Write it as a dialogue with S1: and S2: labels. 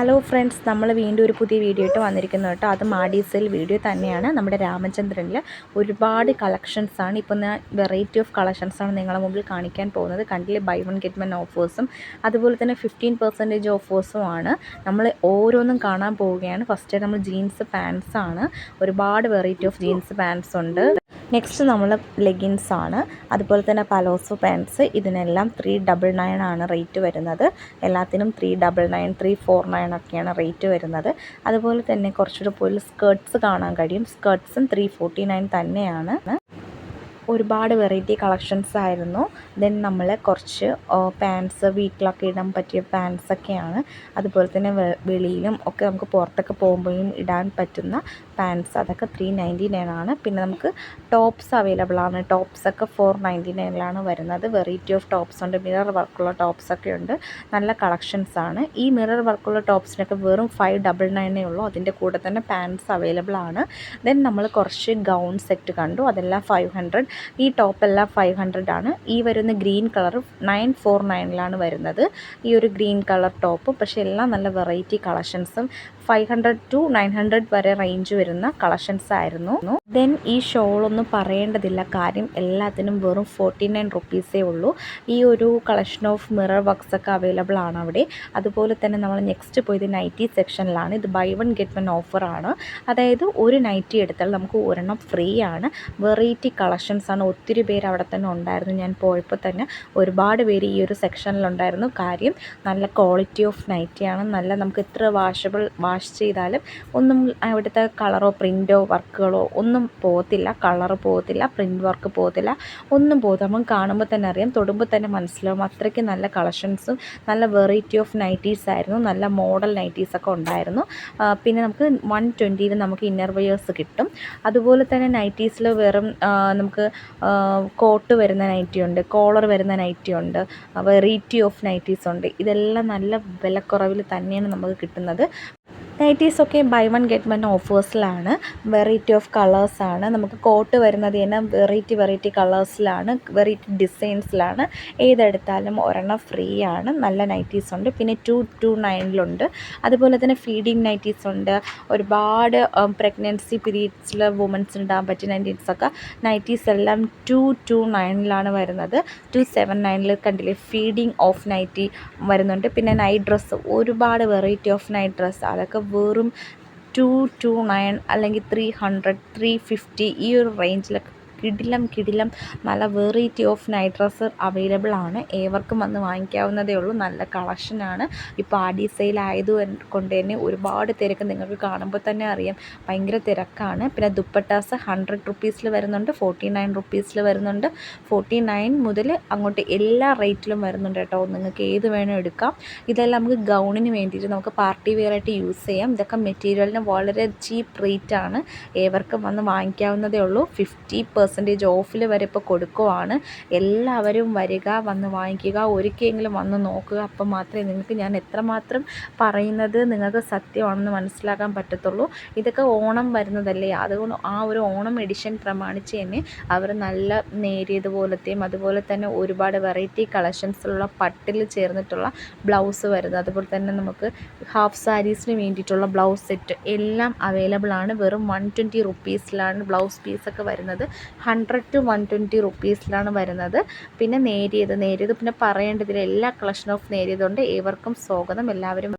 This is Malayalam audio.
S1: ഹലോ ഫ്രണ്ട്സ് നമ്മൾ വീണ്ടും ഒരു പുതിയ വീഡിയോ ഇട്ട് വന്നിരിക്കുന്നു കേട്ടോ. അത് മാഡീസയിൽ വീഡിയോ തന്നെയാണ്. നമ്മുടെ രാമചന്ദ്രനിൽ ഒരുപാട് കളക്ഷൻസ് ആണ്. ഇപ്പോൾ ഞാൻ വെറൈറ്റി ഓഫ് കളക്ഷൻസ് ആണ് നിങ്ങളെ മുമ്പിൽ കാണിക്കാൻ പോകുന്നത്. കണ്ടില്ലേ? ബൈ വൺ ഗെറ്റ് വൺ ഓഫേഴ്സും അതുപോലെ തന്നെ ഫിഫ്റ്റീൻ പെർസെന്റേജ് ഓഫേഴ്സും ആണ്. നമ്മൾ ഓരോന്നും കാണാൻ പോവുകയാണ്. ഫസ്റ്റ് നമ്മൾ ജീൻസ് പാൻസ് ആണ്. ഒരുപാട് വെറൈറ്റി ഓഫ് ജീൻസ് പാൻസ് ഉണ്ട്. നെക്സ്റ്റ് നമ്മൾ ലെഗിൻസ് ആണ്. അതുപോലെ തന്നെ പലോസോ പാൻസ് ഇതിനെല്ലാം ത്രീ ഡബിൾ നയൻ ആണ് റേറ്റ് വരുന്നത്. എല്ലാത്തിനും three double nine three four nine ഒക്കെയാണ് റേറ്റ് വരുന്നത്. അതുപോലെ തന്നെ കുറച്ചുകൂടെ പോയി സ്കേർട്ട്സ് കാണാൻ കഴിയും. സ്കേർട്ട്സും ത്രീ ഫോർട്ടി നയൻ തന്നെയാണ്. ഒരുപാട് വെറൈറ്റി കളക്ഷൻസ് ആയിരുന്നു. ദെൻ നമ്മൾ കുറച്ച് പാൻസ് വീട്ടിലൊക്കെ ഇടാൻ പറ്റിയ പാൻസൊക്കെയാണ് അതുപോലെ തന്നെ വെളിയിലും ഒക്കെ നമുക്ക് പുറത്തൊക്കെ പോകുമ്പോഴും ഇടാൻ പറ്റുന്ന പാൻസ് അതൊക്കെ ത്രീ നയന്റി നയൻ ആണ്. പിന്നെ നമുക്ക് ടോപ്സ് അവൈലബിൾ ആണ്. ടോപ്സ് ഒക്കെ ഫോർ നയന്റി നയനിലാണ് വരുന്നത്. വെറൈറ്റി ഓഫ് ടോപ്സ് ഉണ്ട്. മിറർ വർക്കുള്ള ടോപ്സ് ഒക്കെ ഉണ്ട്. നല്ല കളക്ഷൻസ് ആണ്. ഈ മിറർ വർക്കുള്ള ടോപ്സിനൊക്കെ വെറും ഫൈവ് ഡബിൾ നയനേ ഉള്ളൂ. അതിന്റെ കൂടെ തന്നെ പാൻസ് അവൈലബിൾ ആണ്. ദെൻ നമ്മൾ കുറച്ച് ഗൗൺ സെറ്റ് കണ്ടു. അതെല്ലാം ഫൈവ് ഹൺഡ്രഡ് ഈ ടോപ്പ് എല്ലാം ഫൈവ് ഹൺഡ്രഡ് ആണ്. ഈ വരുന്ന ഗ്രീൻ കളർ നയൻ ഫോർ നയനിലാണ് വരുന്നത്. ഈ ഒരു ഗ്രീൻ കളർ ടോപ്പ് പക്ഷേ എല്ലാം നല്ല വെറൈറ്റി കളക്ഷൻസും five hundred to nine hundred വരെ റേഞ്ച് വരുന്ന കളക്ഷൻസ് ആയിരുന്നു. ദെൻ ഈ ഷോൾ ഒന്നും പറയേണ്ടതില്ല. കാര്യം എല്ലാത്തിനും വെറും ഫോർട്ടി നയൻ റുപ്പീസേ ഉള്ളൂ. ഈ ഒരു കളക്ഷൻ ഓഫ് മിറർ വർക്ക്സ് ഒക്കെ അവൈലബിൾ ആണ് അവിടെ. അതുപോലെ തന്നെ നമ്മൾ നെക്സ്റ്റ് പോയത് നൈറ്റി സെക്ഷനിലാണ് ഇത് buy one get one offer ആണ്. അതായത് ഒരു നൈറ്റി എടുത്താൽ നമുക്ക് ഒരെണ്ണം ഫ്രീ ആണ്. വെറൈറ്റി കളക്ഷൻസ് ആണ്. ഒത്തിരി പേര് അവിടെ തന്നെ ഉണ്ടായിരുന്നു. ഞാൻ പോയപ്പോൾ തന്നെ ഒരുപാട് പേര് ഈ ഒരു സെക്ഷനിലുണ്ടായിരുന്നു കാര്യം നല്ല ക്വാളിറ്റി ഓഫ് നൈറ്റിയാണ് നല്ല നമുക്ക് എത്ര വാഷബിൾ വാഷ് ചെയ്താലും ഒന്നും അവിടുത്തെ കളറോ പ്രിന്റോ വർക്കുകളോ ഒന്നും പോകത്തില്ല കളറ് പോകത്തില്ല പ്രിന്റ് വർക്ക് പോകത്തില്ല ഒന്നും പോകത്തില്ല. നമുക്ക് കാണുമ്പോൾ തന്നെ അറിയാം തൊടുമ്പോൾ തന്നെ മനസ്സിലാവും അത്രയ്ക്ക് നല്ല കളക്ഷൻസും നല്ല വെറൈറ്റി ഓഫ് നൈറ്റീസ് ആയിരുന്നു നല്ല മോഡൽ നൈറ്റീസൊക്കെ ഉണ്ടായിരുന്നു. പിന്നെ നമുക്ക് വൺ ട്വന്റിയിൽ നമുക്ക് ഇന്നർ വെയേഴ്സ് കിട്ടും. അതുപോലെ തന്നെ നൈറ്റീസിൽ വെറും നമുക്ക് കോട്ട് വരുന്ന നൈറ്റി ഉണ്ട് കോളർ വരുന്ന നൈറ്റി ഉണ്ട് വെറൈറ്റി ഓഫ് നൈറ്റീസ് ഉണ്ട്. ഇതെല്ലാം നല്ല വിലക്കുറവിൽ തന്നെയാണ് നമുക്ക് കിട്ടുന്നത്. നൈറ്റീസൊക്കെ ബൈ വൺ ഗെറ്റ് വൺ ഓഫേഴ്സിലാണ് വെറൈറ്റി ഓഫ് കളേഴ്സാണ് നമുക്ക് കോട്ട് വരുന്നത് തന്നെ വെറൈറ്റി വെറൈറ്റി കളേഴ്സിലാണ് വെറൈറ്റി ഡിസൈൻസിലാണ് ഏതെടുത്താലും ഒരെണ്ണം ഫ്രീ ആണ്. നല്ല നൈറ്റീസ് ഉണ്ട്. പിന്നെ ടു ടു നയനിലുണ്ട് അതുപോലെ തന്നെ ഫീഡിങ് നൈറ്റീസ് ഉണ്ട്. ഒരുപാട് പ്രഗ്നൻസി പീരീഡ്സിൽ വുമൻസിന് ഇടാൻ പറ്റിയ നൈറ്റീസൊക്കെ നൈറ്റീസ് എല്ലാം ടു ടു നയനിലാണ് വരുന്നത്. ടു സെവൻ നയനിൽ കണ്ടില്ലേ? ഫീഡിങ് ഓഫ് നൈറ്റി വരുന്നുണ്ട്. പിന്നെ നൈറ്റ് ഡ്രസ്സ് ഒരുപാട് വെറൈറ്റി ഓഫ് നൈറ്റ് ഡ്രസ്സ് അതൊക്കെ വെറും ടു ടു നയൻ അല്ലെങ്കിൽ ത്രീ ഹൺഡ്രഡ് ത്രീ ഫിഫ്റ്റി ഈ ഒരു റേഞ്ചിലൊക്കെ കിടിലം കിടിലം നല്ല variety of night dress available ആണ്. ഏവർക്കും വന്ന് വാങ്ങിക്കാവുന്നതേ ഉള്ളൂ. നല്ല കളക്ഷനാണ് ഇപ്പോൾ ആഡി സെയിൽ ആയത് കൊണ്ട് തന്നെ ഒരുപാട് തിരക്ക് നിങ്ങൾക്ക് കാണുമ്പോൾ തന്നെ അറിയാം. ഭയങ്കര തിരക്കാണ്. പിന്നെ ദുപ്പട്ടാസ് ഹൺഡ്രഡ് റുപ്പീസിൽ വരുന്നുണ്ട്. ഫോർട്ടി നയൻ റുപ്പീസിൽ വരുന്നുണ്ട്. ഫോർട്ടി നയൻ മുതൽ അങ്ങോട്ട് എല്ലാ റേറ്റിലും വരുന്നുണ്ട് കേട്ടോ. നിങ്ങൾക്ക് ഏത് വേണോ എടുക്കാം. ഇതെല്ലാം നമുക്ക് ഗൗണിന് വേണ്ടിയിട്ട് നമുക്ക് പാർട്ടി വെയർ ആയിട്ട് യൂസ് ചെയ്യാം. ഇതൊക്കെ മെറ്റീരിയലിന് വളരെ ചീപ്പ് റേറ്റ് ആണ്. ഏവർക്കും വന്ന് വാങ്ങിക്കാവുന്നതേ ഉള്ളൂ. ഫിഫ്റ്റി പെർസെന്റേജ് ഓഫിൽ വരെ ഇപ്പോൾ കൊടുക്കുവാണ്. എല്ലാവരും വരിക വന്ന് വാങ്ങിക്കുക ഒരിക്കലെങ്കിലും വന്ന് നോക്കുക. അപ്പം മാത്രമേ നിങ്ങൾക്ക് ഞാൻ എത്രമാത്രം പറയുന്നത് നിങ്ങൾക്ക് സത്യമാണെന്ന് മനസ്സിലാക്കാൻ പറ്റത്തുള്ളൂ. ഇതൊക്കെ ഓണം വരുന്നതല്ലേ? അതുകൊണ്ട് ആ ഒരു ഓണം എഡിഷൻ പ്രമാണിച്ച് തന്നെ അവർ നല്ല നേരിയതുപോലത്തെയും അതുപോലെ തന്നെ ഒരുപാട് വെറൈറ്റി കളക്ഷൻസിലുള്ള പട്ടിൽ ചേർന്നിട്ടുള്ള ബ്ലൗസ് വരുന്നത്. അതുപോലെ തന്നെ നമുക്ക് ഹാഫ് സാരീസിന് വേണ്ടിയിട്ടുള്ള ബ്ലൗസ് സെറ്റ് എല്ലാം അവൈലബിൾ ആണ്. വെറും വൺ ട്വന്റി റുപ്പീസിലാണ് ബ്ലൗസ് പീസൊക്കെ വരുന്നത്. ഹൺഡ്രഡ് ടു വൺ ട്വന്റി റുപ്പീസിലാണ് വരുന്നത്. പിന്നെ നേരിയത് നേരിയത് പിന്നെ പറയേണ്ടതിൽ എല്ലാ കളക്ഷൻ ഓഫ് നേരിയതുണ്ട്. ഏവർക്കും സ്വാഗതം. എല്ലാവരും